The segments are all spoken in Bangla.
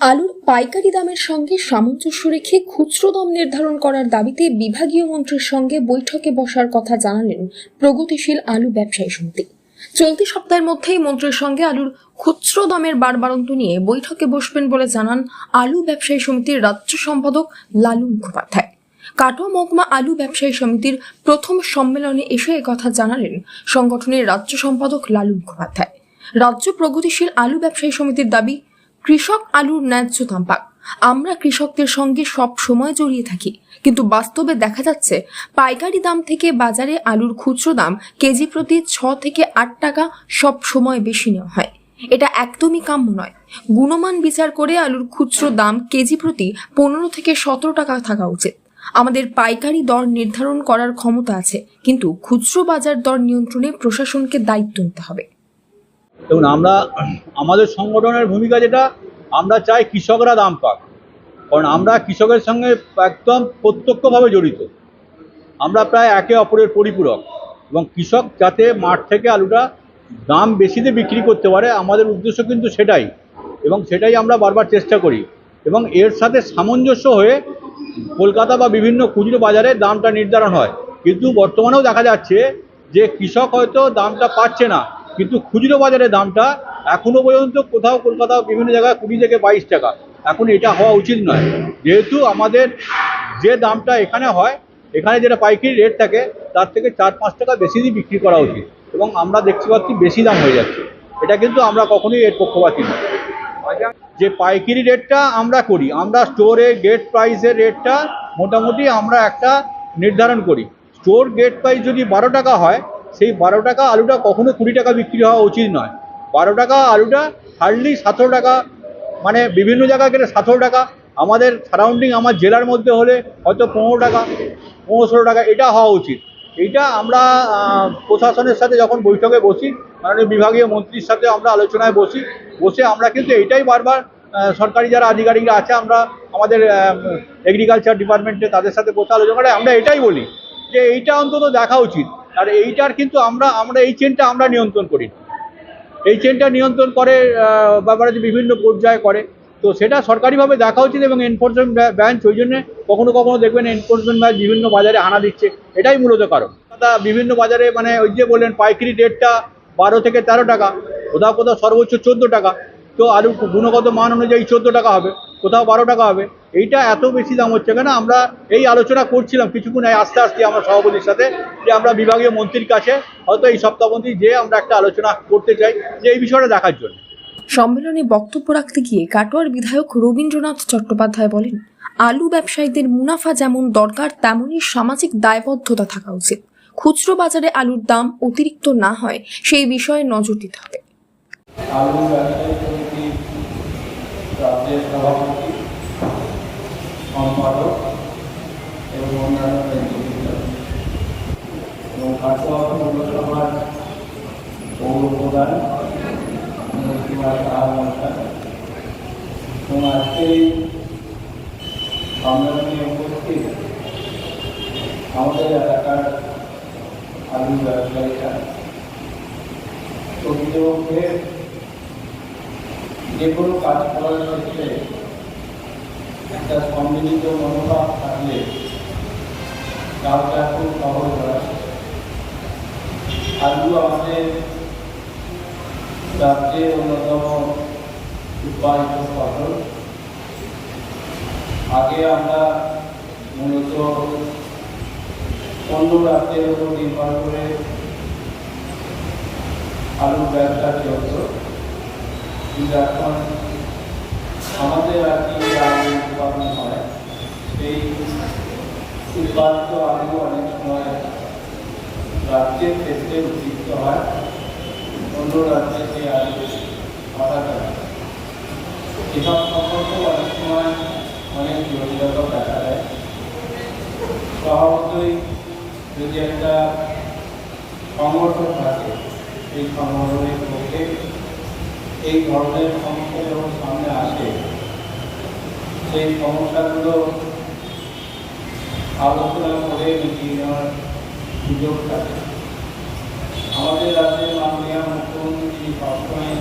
আলুর পাইকারি দামের সঙ্গে সামঞ্জস্য রেখে খুচরো দাম নির্ধারণ করার দাবিতে বিভাগীয় মন্ত্রীর সঙ্গে বৈঠকে বসার কথা জানালেন প্রগতিশীল আলু ব্যবসায়ী সমিতি। চলতি সপ্তাহের মধ্যেই মন্ত্রীর সঙ্গে আলুর খুচরো দামের বাড়বাড়ন্ত নিয়ে বৈঠকে বসবেন বলে জানান আলু ব্যবসায়ী সমিতির রাজ্য সম্পাদক লালু মুখোপাধ্যায়। কাটোয়া মহকুমা আলু ব্যবসায়ী সমিতির প্রথম সম্মেলনে এসে কথা জানালেন সংগঠনের রাজ্য সম্পাদক লালু মুখোপাধ্যায়। রাজ্য প্রগতিশীল আলু ব্যবসায়ী সমিতির দাবি কৃষক আলুর ন্যায্য দাম পাক। আমরা কৃষকদের সঙ্গে সব সময় জড়িয়ে থাকি। কিন্তু বাস্তবে দেখা যাচ্ছে, পাইকারি দাম থেকে বাজারে আলুর খুচরো দাম কেজি প্রতি ছ থেকে আট টাকা সব সময় বেশি নেওয়া হয়। এটা একদমই কাম্য নয়। গুণমান বিচার করে আলুর খুচরো দাম কেজি প্রতি পনেরো থেকে সতেরো টাকা থাকা উচিত। আমাদের পাইকারি দর নির্ধারণ করার ক্ষমতা আছে, কিন্তু খুচরো বাজার দর নিয়ন্ত্রণে প্রশাসনকে দায়িত্ব নিতে হবে। দেখুন, আমরা আমাদের সংগঠনের ভূমিকা যেটা, আমরা চাই কৃষকরা দাম পাক। কারণ আমরা কৃষকের সঙ্গে একদম প্রত্যক্ষভাবে জড়িত। আমরা প্রায় একে অপরের পরিপূরক এবং কৃষক যাতে মাঠ থেকে আলুটা দাম বেশিতে বিক্রি করতে পারে, আমাদের উদ্দেশ্য কিন্তু সেটাই। এবং সেটাই আমরা বারবার চেষ্টা করি। এবং এর সাথে সামঞ্জস্য হয়ে কলকাতা বা বিভিন্ন খুচরো বাজারে দামটা নির্ধারণ হয়। কিন্তু বর্তমানেও দেখা যাচ্ছে যে কৃষক হয়তো দামটা পাচ্ছে না। কিন্তু খুচরো বাজারে দামটা এখনও পর্যন্ত কোথাও কলকাতা বিভিন্ন জায়গায় কুড়ি থেকে বাইশ টাকা। এখন এটা হওয়া উচিত নয়। যেহেতু আমাদের যে দামটা এখানে হয়, এখানে যেটা পাইকারি রেট থাকে, তার থেকে চার, পাঁচ টাকা বেশি দিয়ে বিক্রি করা উচিত এবং আমরা দেখতে পাচ্ছি বেশি দাম হয়ে যাচ্ছে। এটা কিন্তু আমরা কখনোই এর পক্ষপাতী নয়। যে পাইকারি রেটটা আমরা করি, আমরা স্টোরে গেট প্রাইসের রেটটা মোটামুটি আমরা একটা নির্ধারণ করি। স্টোর গেট প্রাইস যদি বারো টাকা হয় সেই বারো টাকা আলুটা কখনো কুড়ি টাকা বিক্রি হওয়া উচিত নয়। বারো টাকা আলুটা হার্ডলি সতেরো টাকা মানে বিভিন্ন জায়গায় গেলে সতেরো টাকা। আমাদের সারাউন্ডিং আমার জেলার মধ্যে হলে হয়তো পনেরো টাকা, পনেরো ষোলো টাকা, এটা হওয়া উচিত। এইটা আমরা প্রশাসনের সাথে যখন বৈঠকে বসি, মাননীয় বিভাগীয় মন্ত্রীর সাথে আমরা আলোচনায় বসি, বসে আমরা কিন্তু এটাই বারবার সরকারি যারা আধিকারিকরা আছে, আমরা আমাদের এগ্রিকালচার ডিপার্টমেন্টে তাদের সাথে বসে আলোচনা করে আমরা এটাই বলি যে এইটা অন্তত দেখা উচিত। আর এইটার কিন্তু আমরা আমরা এই চেনটা আমরা নিয়ন্ত্রণ করি। এই চেনটা নিয়ন্ত্রণ করে ব্যাপারে যে বিভিন্ন পর্যায়ে করে। তো সেটা সরকারিভাবে দেখা উচিত এবং এনফোর্সমেন্ট ব্রাঞ্চ ওই জন্য কখনো কখনো দেখবেন এনফোর্সমেন্ট ব্রাঞ্চ বিভিন্ন বাজারে হানা দিচ্ছে। এটাই মূলত কারণ। তা বিভিন্ন বাজারে মানে ওই যে বললেন, পাইকারি রেটটা বারো থেকে তেরো টাকা, কোথাও কোথাও সর্বোচ্চ চোদ্দ টাকা। তো আলুর গুণগত মান অনুযায়ী চোদ্দ টাকা হবে। কোথাও বারো টাকা হবে। এইটা এত বেশি দাম হচ্ছে কেন? আমরা এই আলোচনা করছিলাম কিছুক্ষণ আগে আস্তে আস্তে আমরা সভাপতির সাথে যে আমরা বিভাগীয় মন্ত্রীর কাছে হয়তো এই সপ্তাহবন্ধী যে আমরা একটা আলোচনা করতে চাই যে এই বিষয়টা দেখার জন্য। সম্মেলনে বক্তব্য রাখতে গিয়ে কাটোয়ার বিধায়ক রবীন্দ্রনাথ চট্টোপাধ্যায় বলেন আলু ব্যবসায়ীদের মুনাফা যেমন দরকার তেমনই সামাজিক দায়বদ্ধতা থাকা উচিত। খুচরো বাজারে আলুর দাম অতিরিক্ত না হয় সেই বিষয়ে নজর দিতে হবে। আলু ব্যবসায়ী সমিতি রাজ্যের সভাপতি, সম্পাদক এবং অন্যান্য নেতৃবৃন্দ। এবং কাটোয়া পৌরসভার পৌর প্রধান এবং আজকের এই সম্মেলনে উপস্থিত আমাদের এলাকার আলু ব্যবসায়ীরা, প্রকৃতপক্ষে যে কোনো কাজ করার ক্ষেত্রে একটা সম্মিলিত মনোভাব থাকলে কাজটা খুব সহজ হয়। আলু আমাদের রাজ্যের অন্যতম উৎপাদিত ফসল। আগে আমরা মূলত অন্য রাজ্যের উপর নির্ভর করে আলুর ব্যবসা চলত। এখন আমাদের যে আলু উৎপাদন হয় সেই উৎপাদিত আলু অনেক সময় রাজ্যের ক্ষেত্রে উদ্বৃত্ত হয়, অন্য রাজ্যে সেই আলু পাঠাতে হয় এসব সম্পর্কে অনেক সময় অনেক জটিলতা দেখা দেয়। স্বভাবতই যদি একটা সংগঠন থাকে, এই সংগঠনের পক্ষে এই ধরনের সমস্যা যখন সামনে আসে, সেই সমস্যাগুলো আলোচনা করে মিটিয়ে নেওয়ার সুযোগ থাকে। আমাদের রাজ্যের মাননীয় মুখ্যমন্ত্রী সবসময়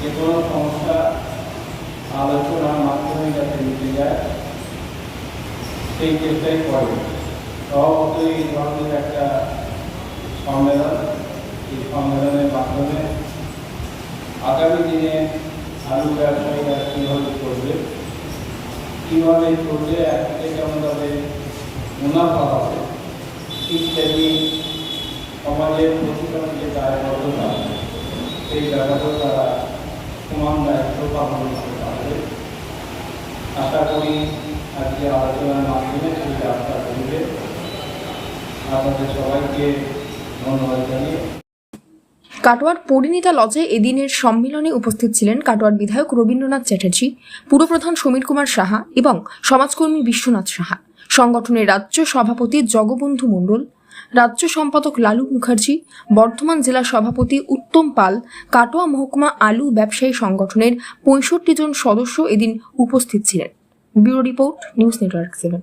যে কোনো সমস্যা আলোচনার মাধ্যমে যাতে মিটে যায়, সেই চেষ্টাই করে। সভাপতি এই ধরনের একটা সম্মেলন, এই সম্মেলনের মাধ্যমে আগামী দিনে আলু ব্যবসায়ীরা কীভাবে করবে? কীভাবে চললে একদিকে যেমন তাদের মুনাফা হবে? ঠিক সমাজের প্রতিটা যে দায়বদ্ধতা, সেই ব্যাপারেও তারা সমান দায়িত্ব পালন করতে পারবে আশা করি আজকে আলোচনার মাধ্যমে সেই যাত্রা করবে আপনাদের সবাইকে ধন্যবাদ জানিয়ে কাটোয়ার পরিণীতা লজে এদিনের সম্মেলনে উপস্থিত ছিলেন কাটোয়ার বিধায়ক রবীন্দ্রনাথ চ্যাটার্জি, পুরপ্রধান সমীর কুমার সাহা এবং সমাজকর্মী বিশ্বনাথ সাহা, সংগঠনের রাজ্য সভাপতি জগবন্ধু মণ্ডল, রাজ্য সম্পাদক লালু মুখার্জি, বর্ধমান জেলা সভাপতি উত্তম পাল, কাটোয়া মহকুমা আলু ব্যবসায়ী সংগঠনের পঁয়ষট্টি জন সদস্য এদিন উপস্থিত ছিলেন। Bureau report, news network seven.